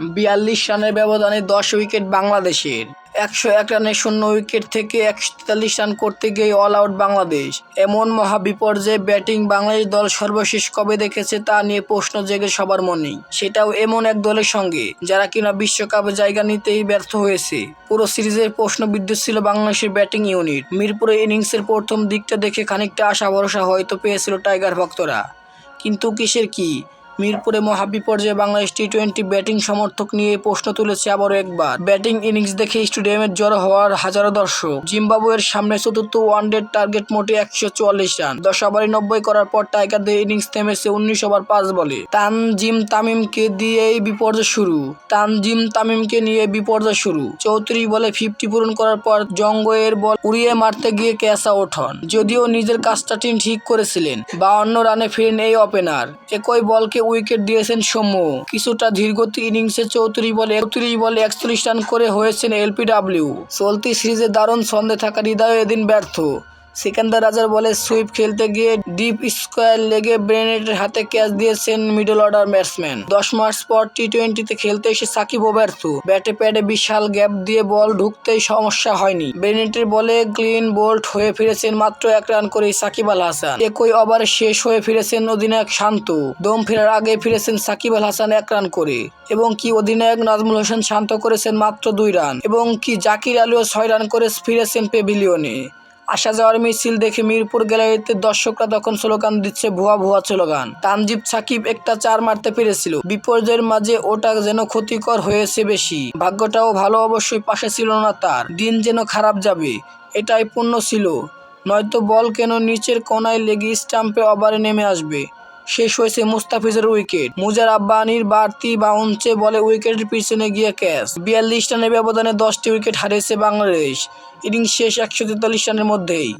বিয়াল্লিশ রানের ব্যবধানে দশ উইকেট বাংলাদেশের। একশো এক রানের শূন্য উইকেট থেকে একশো তেতাল্লিশ রান করতে গিয়ে অল আউট বাংলাদেশ। এমন মহা বিপর্যয়ে ব্যাটিং বাংলাদেশ দল সর্বশেষ কবে দেখেছে তা নিয়ে প্রশ্ন জেগে সবার মনেই। সেটাও এমন এক দলের সঙ্গে, যারা কিনা বিশ্বকাপে জায়গা নিতেই ব্যর্থ হয়েছে। পুরো সিরিজের প্রশ্নবিদ্ধ ছিল বাংলাদেশের ব্যাটিং ইউনিট। মিরপুরে ইনিংসের প্রথম দিকটা দেখে খানিকটা আশা ভরসা হয়তো পেয়েছিল টাইগার ভক্তরা। কিন্তু কিসের কি? মিরপুরে মহাবিপর্যয়ে বাংলাদেশ টি টোয়েন্টি ব্যাটিং সমর্থক নিয়ে প্রশ্ন তুলেছে আবারও একবার। ব্যাটিং ইনিংস দেখে স্টেডিয়ামের জড়ো হওয়ার হাজারো দর্শক। জিম্বাবুয়ের সামনে চতুর্থ ওয়ানডে টার্গেট মোটে একশো চুয়াল্লিশ রান। দশ ওভারে নব্বই করার পর টাইগারদের ইনিংস থেমেছে উনিশ ওভার পাঁচ বলে। তানজিম তামিমকে দিয়েই বিপর্যয় শুরু। তানজিম তামিমকে নিয়ে বিপর্যয় শুরু। চৌত্রিশ বলে ফিফটি পূরণ করার পর জঙ্গয়ের বল উড়িয়ে মারতে গিয়ে আউট হন যদিও নিজের কাজটা টিম ঠিক করেছিলেন। বাউন্ন রানে ফিরেন এই ওপেনার। একই বলকে উইকেট দিয়েছেন সৌম্য কিছুটা ধীরগতি ইনিংসে চৌত্রিশ বলে, একত্রিশ বলে একচল্লিশ রান করে হয়েছেন এলপিডাব্লিউ। চলতি সিরিজে দারুণ ছন্দে থাকা হৃদয় এদিন ব্যর্থ। সিকান্দার রাজার বলে সুইপ খেলতে গিয়ে ডিপ স্কোয়ার লেগে ব্রেনেটের হাতে ক্যাচ দিয়েছেন মিডল অর্ডার ব্যাটসম্যান। দশ মার্চ পর টি টোয়েন্টিতে খেলতে এসে সাকিবও ব্যর্থ ব্যাটে প্যাডে বিশাল গ্যাপ দিয়ে বল ঢুকতেই সমস্যা হয়নি। ব্রেনেটের বলে ক্লিন বোল্ট হয়ে ফিরেছেন মাত্র এক রান করেই সাকিব আল হাসান। একই ওভারে শেষ হয়ে ফিরেছেন অধিনায়ক শান্ত। দম ফেরার আগে ফিরেছেন সাকিব আল হাসান এক রান করে। এবং কি অধিনায়ক নাজমুল হোসেন শান্ত করেছেন মাত্র দুই রান। এবং কি জাকির আলীও ছয় রান করে ফিরেছেন পেভিলিয়নে। আসা যাওয়ার মিছিল দেখে মিরপুর গ্যালারিতে দর্শকরা তখন স্লোগান দিচ্ছে, ভুয়া ভুয়া স্লোগান। তানজিব সাকিব একটা চার মারতে পেরেছিল। বিপর্যয়ের মাঝে ওটা যেন ক্ষতিকর হয়েছে বেশি। ভাগ্যটাও ভালো অবশ্যই পাশে ছিল না তার। দিন যেন খারাপ যাবে, এটাই পূর্ণ ছিল। নয়তো বল কেন নিচের কোনায় লেগে স্টাম্পে ওভারে নেমে আসবে? শেষ হয়েছে মুস্তাফিজের উইকেট। মুজার আব্বানির বাড়তি বাউন্সে বলে উইকেটের পিছনে গিয়ে ক্যাচ। বিয়াল্লিশ রানের ব্যবধানে দশটি উইকেট হারিয়েছে বাংলাদেশ। ইনিংস শেষ একশো তেতাল্লিশ রানের মধ্যেই।